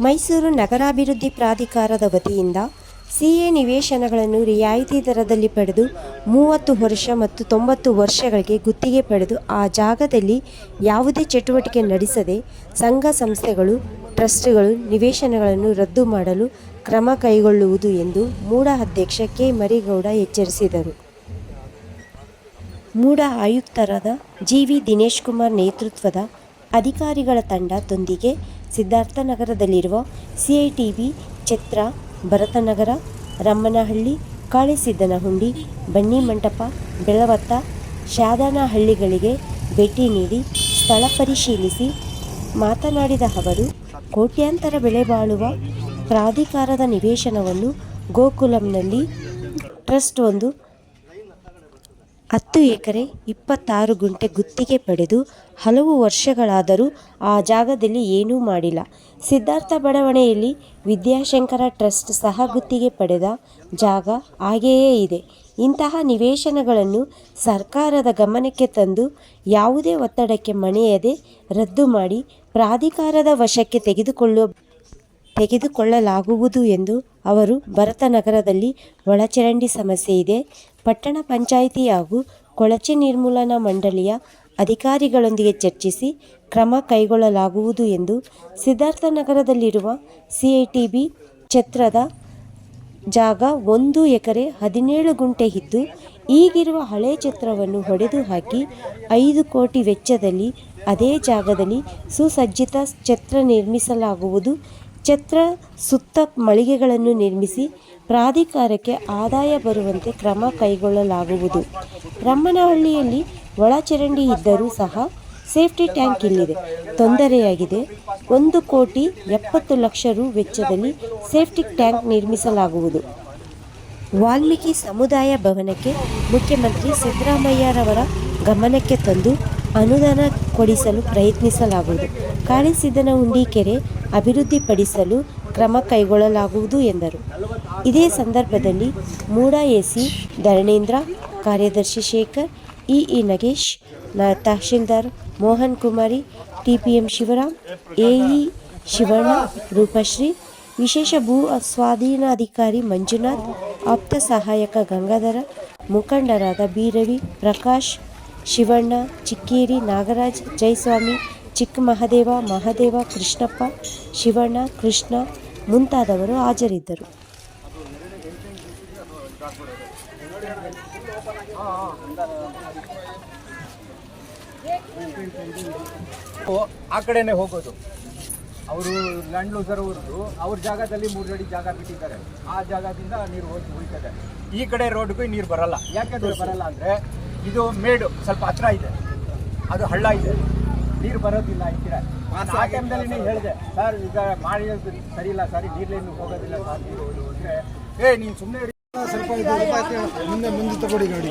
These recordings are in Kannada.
ಮೈಸೂರು ನಗರಾಭಿವೃದ್ಧಿ ಪ್ರಾಧಿಕಾರದ ವತಿಯಿಂದ ಸಿಎ ನಿವೇಶನಗಳನ್ನು ರಿಯಾಯಿತಿ ದರದಲ್ಲಿ ಪಡೆದು ಮೂವತ್ತು ವರ್ಷ ಮತ್ತು ತೊಂಬತ್ತು ವರ್ಷಗಳಿಗೆ ಗುತ್ತಿಗೆ ಪಡೆದು ಆ ಜಾಗದಲ್ಲಿ ಯಾವುದೇ ಚಟುವಟಿಕೆ ನಡೆಸದೆ ಸಂಘ ಸಂಸ್ಥೆಗಳು, ಟ್ರಸ್ಟ್ಗಳು ನಿವೇಶನಗಳನ್ನು ರದ್ದು ಮಾಡಲು ಕ್ರಮ ಕೈಗೊಳ್ಳುವುದು ಎಂದು ಮೂಡ ಅಧ್ಯಕ್ಷ ಕೆ. ಮರಿಗೌಡ ಎಚ್ಚರಿಸಿದರು. ಮೂಡ ಆಯುಕ್ತರಾದ ಜಿ. ವಿ. ದಿನೇಶ್ ಕುಮಾರ್ ನೇತೃತ್ವದ ಅಧಿಕಾರಿಗಳ ತಂಡದೊಂದಿಗೆ ಸಿದ್ಧಾರ್ಥನಗರದಲ್ಲಿರುವ ಸಿಐಟಿಬಿ ಛತ್ರ, ಭರತನಗರ ರಮ್ಮನಹಳ್ಳಿ ಕಾಳಿಸಿದ್ದನಹುಂಡಿ ಬನ್ನಿಮಂಟಪ ಬೆಳವತ್ತ, ಶಾದನಹಳ್ಳಿಗಳಿಗೆ ಭೇಟಿ ನೀಡಿ ಸ್ಥಳ ಪರಿಶೀಲಿಸಿ ಮಾತನಾಡಿದ ಅವರು, ಕೋಟ್ಯಾಂತರ ಬೆಳೆ ಬಾಳುವ ಪ್ರಾಧಿಕಾರದ ನಿವೇಶನವನ್ನು ಗೋಕುಲಂನಲ್ಲಿ ಟ್ರಸ್ಟ್ ಒಂದು ಹತ್ತು ಎಕರೆ ಇಪ್ಪತ್ತಾರು ಗುಂಟೆ ಗುತ್ತಿಗೆ ಪಡೆದು ಹಲವು ವರ್ಷಗಳಾದರೂ ಆ ಜಾಗದಲ್ಲಿ ಏನೂ ಮಾಡಿಲ್ಲ. ಸಿದ್ಧಾರ್ಥ ಬಡಾವಣೆಯಲ್ಲಿ ವಿದ್ಯಾಶಂಕರ ಟ್ರಸ್ಟ್ ಸಹ ಗುತ್ತಿಗೆ ಪಡೆದ ಜಾಗ ಹಾಗೆಯೇ ಇದೆ. ಇಂತಹ ನಿವೇಶನಗಳನ್ನು ಸರ್ಕಾರದ ಗಮನಕ್ಕೆ ತಂದು ಯಾವುದೇ ಒತ್ತಡಕ್ಕೆ ಮಣಿಯದೆ ರದ್ದು ಮಾಡಿ ಪ್ರಾಧಿಕಾರದ ವಶಕ್ಕೆ ತೆಗೆದುಕೊಳ್ಳುವ ತೆಗೆದುಕೊಳ್ಳಲಾಗುವುದು ಎಂದು ಅವರು ಭರತನಗರದಲ್ಲಿ ಒಳಚರಂಡಿ ಸಮಸ್ಯೆ ಇದೆ. ಪಟ್ಟಣ ಪಂಚಾಯಿತಿ ಹಾಗೂ ಕೊಳಚೆ ನಿರ್ಮೂಲನಾ ಮಂಡಳಿಯ ಅಧಿಕಾರಿಗಳೊಂದಿಗೆ ಚರ್ಚಿಸಿ ಕ್ರಮ ಕೈಗೊಳ್ಳಲಾಗುವುದು ಎಂದು ಸಿದ್ಧಾರ್ಥನಗರದಲ್ಲಿರುವ ಸಿಐಟಿಬಿ ಛತ್ರದ ಜಾಗ ಒಂದು ಎಕರೆ ಹದಿನೇಳು ಗುಂಟೆ ಇದ್ದು, ಈಗಿರುವ ಹಳೆ ಛತ್ರವನ್ನು ಹೊಡೆದು ಹಾಕಿ ಐದು ಕೋಟಿ ವೆಚ್ಚದಲ್ಲಿ ಅದೇ ಜಾಗದಲ್ಲಿ ಸುಸಜ್ಜಿತ ಛತ್ರ ನಿರ್ಮಿಸಲಾಗುವುದು ಛತ್ರ ಸುತ್ತ ಮಳಿಗೆಗಳನ್ನು ನಿರ್ಮಿಸಿ ಪ್ರಾಧಿಕಾರಕ್ಕೆ ಆದಾಯ ಬರುವಂತೆ ಕ್ರಮ ಕೈಗೊಳ್ಳಲಾಗುವುದು. ರಮ್ಮನಹಳ್ಳಿಯಲ್ಲಿ ಒಳಚರಂಡಿ ಇದ್ದರೂ ಸಹ ಸೇಫ್ಟಿ ಟ್ಯಾಂಕ್ ಇಲ್ಲಿದೆ. ತೊಂದರೆಯಾಗಿದೆ. ಒಂದು ಕೋಟಿ ಎಪ್ಪತ್ತು ಲಕ್ಷ ರು ವೆಚ್ಚದಲ್ಲಿ ಸೇಫ್ಟಿ ಟ್ಯಾಂಕ್ ನಿರ್ಮಿಸಲಾಗುವುದು. ವಾಲ್ಮೀಕಿ ಸಮುದಾಯ ಭವನಕ್ಕೆ ಮುಖ್ಯಮಂತ್ರಿ ಸಿದ್ದರಾಮಯ್ಯರವರ ಗಮನಕ್ಕೆ ತಂದು ಅನುದಾನ ಕೊಡಿಸಲು ಪ್ರಯತ್ನಿಸಲಾಗುವುದು. ಕಾಳಿಸಿದ್ದನಹುಂಡಿ ಕೆರೆ ಅಭಿವೃದ್ಧಿಪಡಿಸಲು ಕ್ರಮ ಕೈಗೊಳ್ಳಲಾಗುವುದು ಎಂದರು. ಇದೇ ಸಂದರ್ಭದಲ್ಲಿ ಮೂಡ ಎಸಿ ಧರಣೇಂದ್ರ ಕಾರ್ಯದರ್ಶಿ Shekhar, EE Nagesh tahsildar Mohan Kumari, TPM Shivaram, AE Shivanna, Roopashree, ವಿಶೇಷ ಭೂ ಸ್ವಾಧೀನಾಧಿಕಾರಿ ಮಂಜುನಾಥ್, ಆಪ್ತ ಸಹಾಯಕ ಗಂಗಾಧರ, ಮುಖಂಡರಾದ ಬಿ ರವಿ, ಪ್ರಕಾಶ್, ಶಿವಣ್ಣ, ಚಿಕ್ಕೇರಿ ನಾಗರಾಜ್, ಜಯಸ್ವಾಮಿ ಚಿಕ್ಕ ಮಹದೇವ ಮಹದೇವ, ಕೃಷ್ಣಪ್ಪ, ಶಿವಣ್ಣ, ಕೃಷ್ಣ ಮುಂತಾದವರು ಹಾಜರಿದ್ದರು. ಆ ಕಡೆನೆ ಹೋಗೋದು. ಅವರು ಲ್ಯಾಂಡ್ ಲೂಸರ್ ಅವ್ರದ್ದು. ಅವ್ರ ಜಾಗದಲ್ಲಿ ಮೂರು ಅಡಿ ಜಾಗ ಬಿಟ್ಟಿದ್ದಾರೆ. ಆ ಜಾಗದಿಂದ ನೀರು ಹೋಗಿ ಉಳಿತದೆ. ಈ ಕಡೆ ರೋಡ್ಗೂ ನೀರು ಬರಲ್ಲ. ಯಾಕೆ ಬರಲ್ಲ ಅಂದ್ರೆ ಇದು ಮೇಡು, ಸ್ವಲ್ಪ ಹತ್ರ ಇದೆ. ಅದು ಹಳ್ಳ ಇದೆ. ನೀರು ಬರೋದಿಲ್ಲ ಈ ಕಡೆ. ನಾನು ಆ ಟೈಮ್ದಲ್ಲಿ ಹೇಳಿದೆ ಸರ್ ಈಗ ಮಾಡಿ ಸರಿ ಇಲ್ಲ ಸರಿ ನೀರ್ಲೇನು ಹೋಗೋದಿಲ್ಲ ಸರ್ ನೀರು ಅಂದ್ರೆ ಏ ನೀನು ಸುಮ್ಮನೆ ಸ್ವಲ್ಪ ಮುಂದೆ ಮುಂದೆ ತಗೊಡಿ ಗಾಡಿ.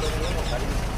どれぐらいかかり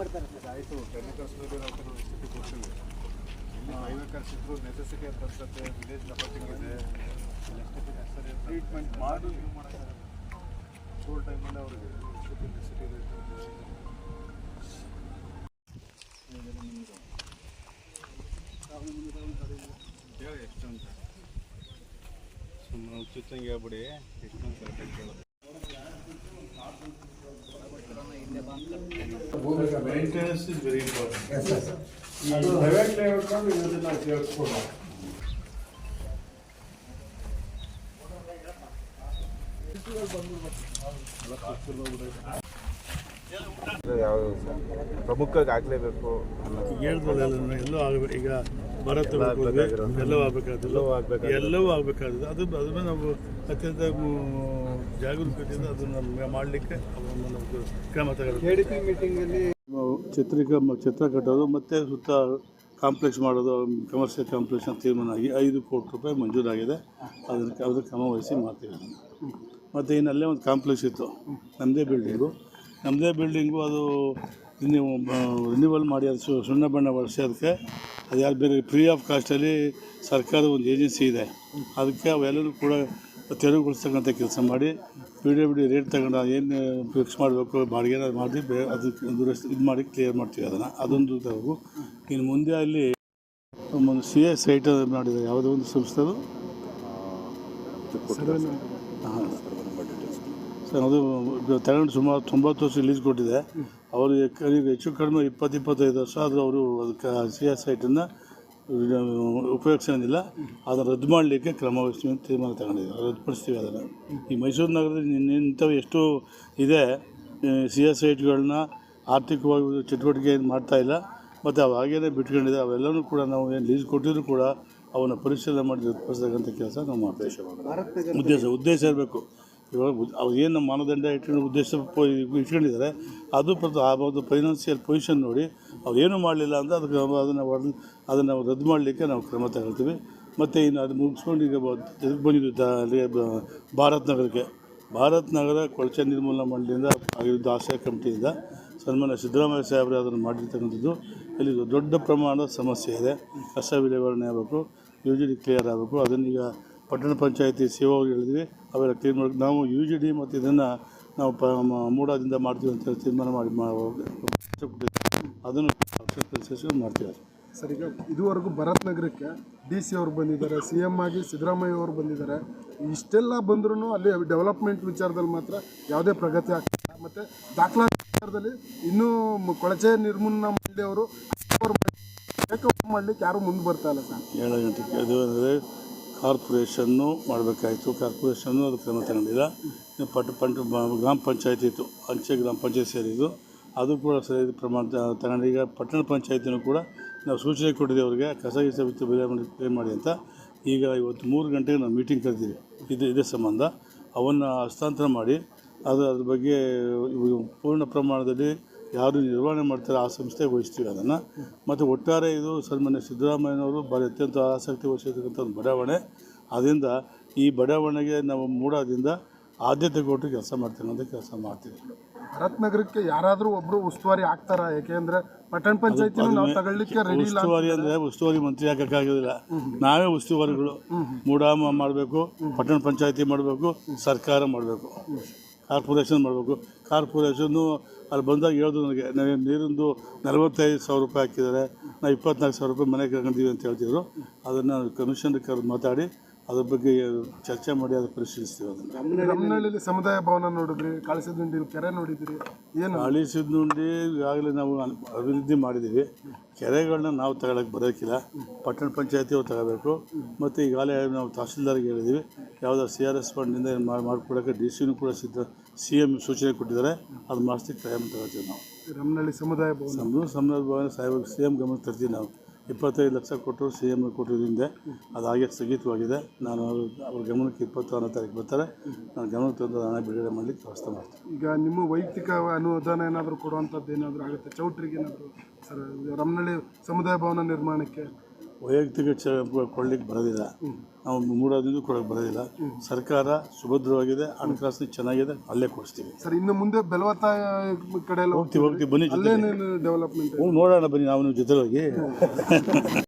ಆಯಿತು ಟೆಕ್ನಿಕಲ್ ಸ್ಕೂಲ್ ಕೊಡ್ತೀವಿ. ಐವತ್ತು ಸಿಕ್ಕರು ನೆಸೆಸಿಟಿ ಅಂತ ವಿಲೇಜ್ ಇದೆ. ಟ್ರೀಟ್ಮೆಂಟ್ ಮಾಡಿ ನೀವು ಮಾಡೋಕ್ಕಾಗಲ್ಲ. ಸ್ಕೂಲ್ ಟೈಮಲ್ಲಿ ಅವ್ರಿಗೆ ನೆಸೆಸಿಟಿ ಇದೆ ಹೇಳಿ ಎಷ್ಟು ಸುಮ್ಮನೆ ಚುಚ್ಚಂಗೆ ಹೇಳ್ಬಿಡಿ, ಎಷ್ಟು ಅಂತ ಕೇಳೋದು ಮೇಂಟೆನೆನ್ಸ್ ಇಸ್ ವೆರಿ ಇಂಪಾರ್ಟೆಂಟ್ ಈ ಪ್ರೈವೇಟ್ ಲೆವೆಲ್ ಇದನ್ನ ಸೇರಿಸ್ಕೊಂಡು ಯಾವ ಪ್ರಮುಖವಾಗಿ ಆಗಲೇಬೇಕು ಹೇಳ್ದಲ್ಲ ಎಲ್ಲೋ ಆಗಬೇಕು. ಈಗ ಭಾರತ. ಎಲ್ಲವೂ ಆಗಬೇಕಾದಿಲ್ಲ ಎಲ್ಲವೂ ಆಗಬೇಕಾದ್ರೆ ಅದು ಅದನ್ನು ನಾವು ಅತ್ಯಂತ ಜಾಗರೂಕತೆಯಿಂದ ಅದನ್ನು ಮಾಡಲಿಕ್ಕೆ ಕ್ರಮ ತಗೊಳ್ಬೇಕು. ಚಿತ್ರೀಕ ಚಿತ್ರ ಕಟ್ಟೋದು ಮತ್ತು ಸುತ್ತ ಕಾಂಪ್ಲೆಕ್ಸ್ ಮಾಡೋದು ಕಮರ್ಷಿಯಲ್ ಕಾಂಪ್ಲೆಕ್ಸ್ ಅಂತ ತೀರ್ಮಾನ ಆಗಿ ಐದು ಕೋಟಿ ರೂಪಾಯಿ ಮಂಜೂರಾಗಿದೆ. ಅದಕ್ಕೆ ಅದಕ್ಕೆ ಕ್ರಮ ವಹಿಸಿ ಮಾಡ್ತೀವಿ. ಮತ್ತು ಇನ್ನಲ್ಲೇ ಒಂದು ಕಾಂಪ್ಲೆಕ್ಸ್ ಇತ್ತು. ನಮ್ಮದೇ ಬಿಲ್ಡಿಂಗು ನಮ್ಮದೇ ಬಿಲ್ಡಿಂಗು ಅದು ನೀವು ರಿನ್ಯೂವಲ್ ಮಾಡಿ ಅದು ಸು- ಸುಣ್ಣ ಬಣ್ಣ ಬಳಸಿ ಅದಕ್ಕೆ ಅದು ಯಾರು ಬೇರೆ ಫ್ರೀ ಆಫ್ ಕಾಸ್ಟಲ್ಲಿ ಸರ್ಕಾರದ ಒಂದು ಏಜೆನ್ಸಿ ಇದೆ. ಅದಕ್ಕೆ ಅವೆಲ್ಲರೂ ಕೂಡ ತೆರವುಗೊಳಿಸ್ತಕ್ಕಂಥ ಕೆಲಸ ಮಾಡಿ ಬಿಡಿ ಬಿಡಿ ರೇಟ್ ತಗೊಂಡು ಏನು ಫಿಕ್ಸ್ ಮಾಡಬೇಕು ಬಾಡಿಗೆನ ಮಾಡಿ ಬೇ ಅದಕ್ಕೆ ದುರಸ್ತಿ ಇದು ಮಾಡಿ ಕ್ಲಿಯರ್ ಮಾಡ್ತೀವಿ ಅದನ್ನು. ಅದೊಂದು ತಗೋ ಇನ್ನು ಮುಂದೆ ಅಲ್ಲಿ ಒಂದು ಸಿ ಎ ಸೈಟ್ ಮಾಡಿದ್ದಾರೆ. ಯಾವುದೋ ಒಂದು ಸಂಸ್ಥೆ ಅದು ಹಾಂ. ಅದು ತಗೊಂಡು ಸುಮಾರು ತೊಂಬತ್ತು ವರ್ಷ ಲೀಸ್ ಕೊಟ್ಟಿದೆ. ಅವರು ಹೆಚ್ಚು ಕಡಿಮೆ ಇಪ್ಪತ್ತು ಇಪ್ಪತ್ತೈದು ವರ್ಷ ಆದರೂ ಅವರು ಅದಕ್ಕೆ ಸಿ ಎಸ್ ಐಟನ್ನು ಉಪಯೋಗಿಸೋದಿಲ್ಲ ಅದನ್ನು ರದ್ದು ಮಾಡಲಿಕ್ಕೆ ಕ್ರಮ ವಹಿಸ್ತೀವಿ ಅಂತ ತೀರ್ಮಾನ ತಗೊಂಡಿದ್ದೀವಿ. ರದ್ದುಪಡಿಸ್ತೀವಿ ಅದನ್ನು. ಈ ಮೈಸೂರು ನಗರದಲ್ಲಿ ಇಂಥವು ಎಷ್ಟು ಇದೆ ಸಿ ಎಸ್ ಐಟ್ಗಳನ್ನ ಆರ್ಥಿಕವಾಗಿ ಚಟುವಟಿಕೆ ಏನು ಮಾಡ್ತಾ ಇಲ್ಲ. ಮತ್ತು ಅವು ಹಾಗೇನೆ ಬಿಟ್ಕೊಂಡಿದೆ. ಅವೆಲ್ಲವೂ ಕೂಡ ನಾವು ಏನು ಲೀಸ್ ಕೊಟ್ಟಿದ್ರು ಕೂಡ ಅವನ್ನ ಪರಿಶೀಲನೆ ಮಾಡಿ ರದ್ದುಪಡಿಸ್ತಕ್ಕಂಥ ಕೆಲಸ ನಾವು ಮಾಡ್ತೀವಿ ಉದ್ದೇಶ ಉದ್ದೇಶ ಇರಬೇಕು. ಇವಾಗ ಅವ್ರು ಏನು ಮಾನದಂಡ ಇಟ್ಕೊಂಡು ಉದ್ದೇಶ ಇಟ್ಕೊಂಡಿದ್ದಾರೆ, ಅದು ಪ್ರತಿ ಆ ಒಂದು ಫೈನಾನ್ಸಿಯಲ್ ಪೊಸಿಷನ್ ನೋಡಿ ಅವ್ರು ಏನೂ ಮಾಡಲಿಲ್ಲ ಅಂದರೆ ಅದಕ್ಕೆ ಅದನ್ನು ಅದನ್ನು ರದ್ದು ಮಾಡಲಿಕ್ಕೆ ನಾವು ಕ್ರಮ ತಗೊಳ್ತೀವಿ. ಮತ್ತು ಇನ್ನು ಅದು ಮುಗಿಸ್ಕೊಂಡು ಈಗ ಎದುರು ಬಂದಿದ್ದು ಅಲ್ಲಿ ಭಾರತ್ ನಗರಕ್ಕೆ. ಭಾರತ್ ನಗರ ಕೊಳಚೆ ನಿರ್ಮೂಲನಾ ಮಂಡಳಿಯಿಂದ ಆಗಿದ್ದು ಆಶ್ರಯ ಕಮಿಟಿಯಿಂದ ಸನ್ಮಾನ್ಯ ಸಿದ್ದರಾಮಯ್ಯ ಸಾಹೇಬರು ಅದನ್ನು ಮಾಡಿರ್ತಕ್ಕಂಥದ್ದು. ಇಲ್ಲಿ ದೊಡ್ಡ ಪ್ರಮಾಣದ ಸಮಸ್ಯೆ ಇದೆ. ಕಸ ವಿಲೇವಾರಣೆ ಆಗಬೇಕು ಯು ಜಿ ಕ್ಲಿಯರ್ ಆಗಬೇಕು. ಅದನ್ನೀಗ ಪಟ್ಟಣ ಪಂಚಾಯತಿ ಸೇವಾ ಹೇಳಿದ್ವಿ. ಅವೆಲ್ಲ ಕ್ಲೀನ್ ಮಾಡಿ ನಾವು ಯು ಜಿ ಡಿ ಮತ್ತು ಇದನ್ನು ನಾವು ಪ ಮೂಡಾದಿಂದ ಮಾಡ್ತೀವಿ ಅಂತ ಹೇಳಿ ತೀರ್ಮಾನ ಮಾಡಿ ಅದನ್ನು ಮಾಡ್ತೀವಿ ಸರ್ ಈಗ ಇದುವರೆಗೂ ಭರತ್ ನಗರಕ್ಕೆ ಡಿ ಸಿ ಅವರು ಬಂದಿದ್ದಾರೆ ಸಿ ಎಂ ಆಗಿ ಸಿದ್ದರಾಮಯ್ಯ ಅವರು ಬಂದಿದ್ದಾರೆ. ಇಷ್ಟೆಲ್ಲ ಬಂದ್ರೂ ಅಲ್ಲಿ ಡೆವಲಪ್ಮೆಂಟ್ ವಿಚಾರದಲ್ಲಿ ಮಾತ್ರ ಯಾವುದೇ ಪ್ರಗತಿ ಆಗ್ತಿಲ್ಲ. ಮತ್ತು ದಾಖಲಾತಿ ವಿಚಾರದಲ್ಲಿ ಇನ್ನೂ ಕೊಳಚೆ ನಿರ್ಮೂಲನ ಮಾಡಿದೆ ಅವರು ಮಾಡಲಿಕ್ಕೆ ಯಾರು ಮುಂದೆ ಬರ್ತಾ ಇಲ್ಲ ಸರ್? ಏಳು ಅದು ಅಂದರೆ ಕಾರ್ಪೊರೇಷನ್ನು ಮಾಡಬೇಕಾಯಿತು. ಕಾರ್ಪೊರೇಷನ್ನು ಅದು ಕ್ರಮ ತಗೊಂಡಿಲ್ಲ. ಪಟ್ ಬ- ಗ್ರಾಮ ಪಂಚಾಯತಿ ಇತ್ತು. ಅಂಚೆ ಗ್ರಾಮ ಪಂಚಾಯತ್ ಸೇರಿದ್ದು. ಅದು ಕೂಡ ಸರಿ ಪ್ರಮಾಣ ತಗೊಂಡು ಈಗ ಪಟ್ಟಣ ಪಂಚಾಯತಿನೂ ಕೂಡ ನಾವು ಸೂಚನೆ ಕೊಟ್ಟಿದ್ದೆ ಅವರಿಗೆ, ಕಸ ಗಿಸ ಬಿತ್ತು ಬೆಲೆ ಮಾಡಿ ಪೇ ಮಾಡಿ ಅಂತ. ಈಗ ಇವತ್ತು ಮೂರು ಗಂಟೆಗೆ ನಾವು ಮೀಟಿಂಗ್ ಕರೆದಿವಿ ಇದು, ಇದೇ ಸಂಬಂಧ. ಅವನ್ನು ಹಸ್ತಾಂತರ ಮಾಡಿ, ಅದು ಅದ್ರ ಬಗ್ಗೆ ಪೂರ್ಣ ಪ್ರಮಾಣದಲ್ಲಿ ಯಾರು ನಿರ್ವಹಣೆ ಮಾಡ್ತಾರೆ ಆ ಸಂಸ್ಥೆಗೆ ವಹಿಸ್ತೀವಿ ಅದನ್ನು. ಮತ್ತು ಒಟ್ಟಾರೆ ಇದು ಸನ್ಮಾನ್ಯ ಸಿದ್ದರಾಮಯ್ಯನವರು ಬಹಳ ಅತ್ಯಂತ ಆಸಕ್ತಿ ವಹಿಸಿರ್ತಕ್ಕಂಥ ಒಂದು ಬಡಾವಣೆ. ಅದರಿಂದ ಈ ಬಡಾವಣೆಗೆ ನಾವು ಮೂಡೋದ್ರಿಂದ ಆದ್ಯತೆ ಕೊಟ್ಟು ಕೆಲಸ ಮಾಡ್ತೀವಿ ಅಂತ ಕೆಲಸ ಮಾಡ್ತೀವಿ. ಭರತ್ ನಗರಕ್ಕೆ ಯಾರಾದರೂ ಒಬ್ಬರು ಉಸ್ತುವಾರಿ ಆಗ್ತಾರಾ? ಯಾಕೆಂದ್ರೆ ಪಟ್ಟಣ ಪಂಚಾಯತಿ ನಾವು ತಗೊಳ್ಳಿಕ್ಕೆ ರೆಡಿ ಇಲ್ಲ ಉಸ್ತುವಾರಿ ಅಂದರೆ ಉಸ್ತುವಾರಿ ಮಂತ್ರಿ ಹಾಕೋಕ್ಕಾಗೋದಿಲ್ಲ ನಾವೇ ಉಸ್ತುವಾರಿಗಳು. ಮೂಡಾಮ ಮಾಡಬೇಕು ಪಟ್ಟಣ ಪಂಚಾಯತಿ ಮಾಡಬೇಕು ಸರ್ಕಾರ ಮಾಡಬೇಕು. ಕಾರ್ಪೊರೇಷನ್ ಮಾಡಬೇಕು. ಕಾರ್ಪೊರೇಷನ್ನು ಅಲ್ಲಿ ಬಂದಾಗ ಹೇಳಿದ್ರು ನನಗೆ ನನಗೆ ನೀರಿಂದು ನಲವತ್ತೈದು ಸಾವಿರ ರೂಪಾಯಿ ಹಾಕಿದ್ದಾರೆ. ನಾವು ಇಪ್ಪತ್ನಾಲ್ಕು ಸಾವಿರ ರೂಪಾಯಿ ಮನೆಗೆ ಕರ್ಕೊಂಡಿದ್ದೀವಿ ಅಂತ ಹೇಳ್ತಿದ್ರು. ಅದನ್ನು ಕಮಿಷನ್ ಕರೆದು ಮಾತಾಡಿ ಅದ್ರ ಬಗ್ಗೆ ಚರ್ಚೆ ಮಾಡಿ ಅದು ಪರಿಶೀಲಿಸ್ತೀವಿ ಅದನ್ನು. ರಮನಹಳ್ಳಿಲಿ ಸಮುದಾಯ ಭವನ ನೋಡಿದ್ರಿ ಕಾಳಿಸಿದಂಡಿ ಕೆರೆ ನೋಡಿದ್ರಿ ಏನು? ಹಳಿ ಸಿದ್ನುಂಡಿ ಈಗಾಗಲೇ ನಾವು ಅಭಿವೃದ್ಧಿ ಮಾಡಿದ್ದೀವಿ. ಕೆರೆಗಳನ್ನ ನಾವು ತಗೊಳಕ್ಕೆ ಬರೋಕ್ಕಿಲ್ಲ ಪಟ್ಟಣ ಪಂಚಾಯತಿಯವ್ರು ತಗೋಬೇಕು. ಮತ್ತು ಈಗಾಗಲೇ ನಾವು ತಹಸೀಲ್ದಾರ್ಗೆ ಹೇಳಿದ್ದೀವಿ ಯಾವುದೋ ಸಿ ಆರ್ ಎಸ್ ಫಂಡ್ನಿಂದ ಮಾಡಿ ಮಾಡಿಕೊಡೋಕ್ಕೆ ಡಿ ಸಿನೂ ಕೂಡ ಸಿದ್ಧ ಸಿ ಎಂ ಸೂಚನೆ ಕೊಟ್ಟಿದ್ದಾರೆ. ಅದು ಮಾಡಿಸ್ಲಿಕ್ಕೆ ಪ್ರಯತ್ನ ತಗೋತೀವಿ ನಾವು. ರಮನಹಳ್ಳಿ ಸಮುದಾಯ ಭವನ. ಸಮುದಾಯ ಭವನ ಸಾಹೇಬ್ ಸಿ ಎಂ ಗಮನ ತರ್ತೀವಿ ನಾವು. ಇಪ್ಪತ್ತೈದು ಲಕ್ಷ ಕೊಟ್ಟು ಸಿ ಎಂ ಕೊಟ್ಟಿದ್ದರಿಂದ ಅದು ಹಾಗೆ ಸ್ಥಗಿತವಾಗಿದೆ. ನಾನು ಅವ್ರ ಗಮನಕ್ಕೆ ಇಪ್ಪತ್ತಾರನೇ ತಾರೀಕು ಬರ್ತಾರೆ. ನಾನು ಗಮನಕ್ಕೆ ತಂದು ಹಣ ಬಿಡುಗಡೆ ಮಾಡಲಿಕ್ಕೆ ವ್ಯವಸ್ಥೆ ಮಾಡ್ತೀನಿ. ಈಗ ನಿಮ್ಮ ವೈಯಕ್ತಿಕ ಅನುದಾನ ಏನಾದರೂ ಕೊಡುವಂಥದ್ದು ಏನಾದರೂ ಆಗುತ್ತೆ? ಚೌಟ್ರಿಗೆ ಏನಾದರೂ, ಸರ್ ರಮ್ನಳ್ಳಿ ಸಮುದಾಯ ಭವನ ನಿರ್ಮಾಣಕ್ಕೆ ವೈಯಕ್ತಿಕ ಚ ಕೊಡ್ಲಿಕ್ಕೆ ಬರೋದಿಲ್ಲ. ನಾವು ಮೂಡೋದ್ರಿಂದ ಕೊಡೋಕ್ಕೆ ಬರೋದಿಲ್ಲ. ಸರ್ಕಾರ ಸುಭದ್ರವಾಗಿದೆ ಹಣಕಾಸು ಚೆನ್ನಾಗಿದೆ ಅಲ್ಲೇ ಕೊಡಿಸ್ತೀವಿ. ಸರ್ ಇನ್ನು ಮುಂದೆ ಬೆಲವತ್ತ ಕಡೆ ಹೋಗ್ತೀವಿ ಹೋಗ್ತೀವಿ. ಬನ್ನಿ ಜೊತೆಗೆ. ಡೆವಲಪ್ಮೆಂಟ್ ನೋಡೋಣ ಬನ್ನಿ ನಾವು ನಿಮ್ಮ ಜೊತೆ ಹೋಗಿ.